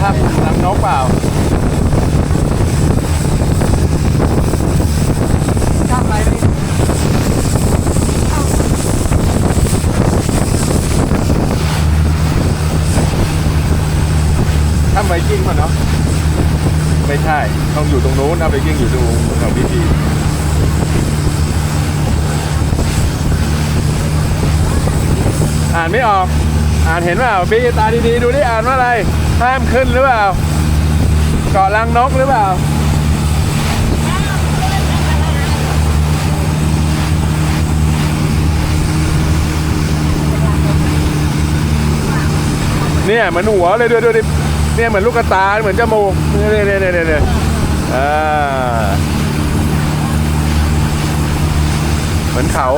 ถ้ำรังนกเปล่าถ้ำอะไรนี่ถ้ำไวกิ้งป่ะเนาะไม่ใช่ต้องอยู่ตรงนู้นนะไวกิ้งอยู่ตรงแถวพีพีอ่านไม่ออก อ่านเห็นเปล่าบีตาดีๆดูดิอ่านว่าอะไร ห้ามขึ้นหรือเปล่า เกาะลังนกหรือเปล่าเนี่ยเหมือนหัวเลยดูดูดิเนี่ยเหมือนลูกตาเหมือนจมูกเนี่ยเนี่ยเนี่ยเนี่ยอ่าเหมือนเขา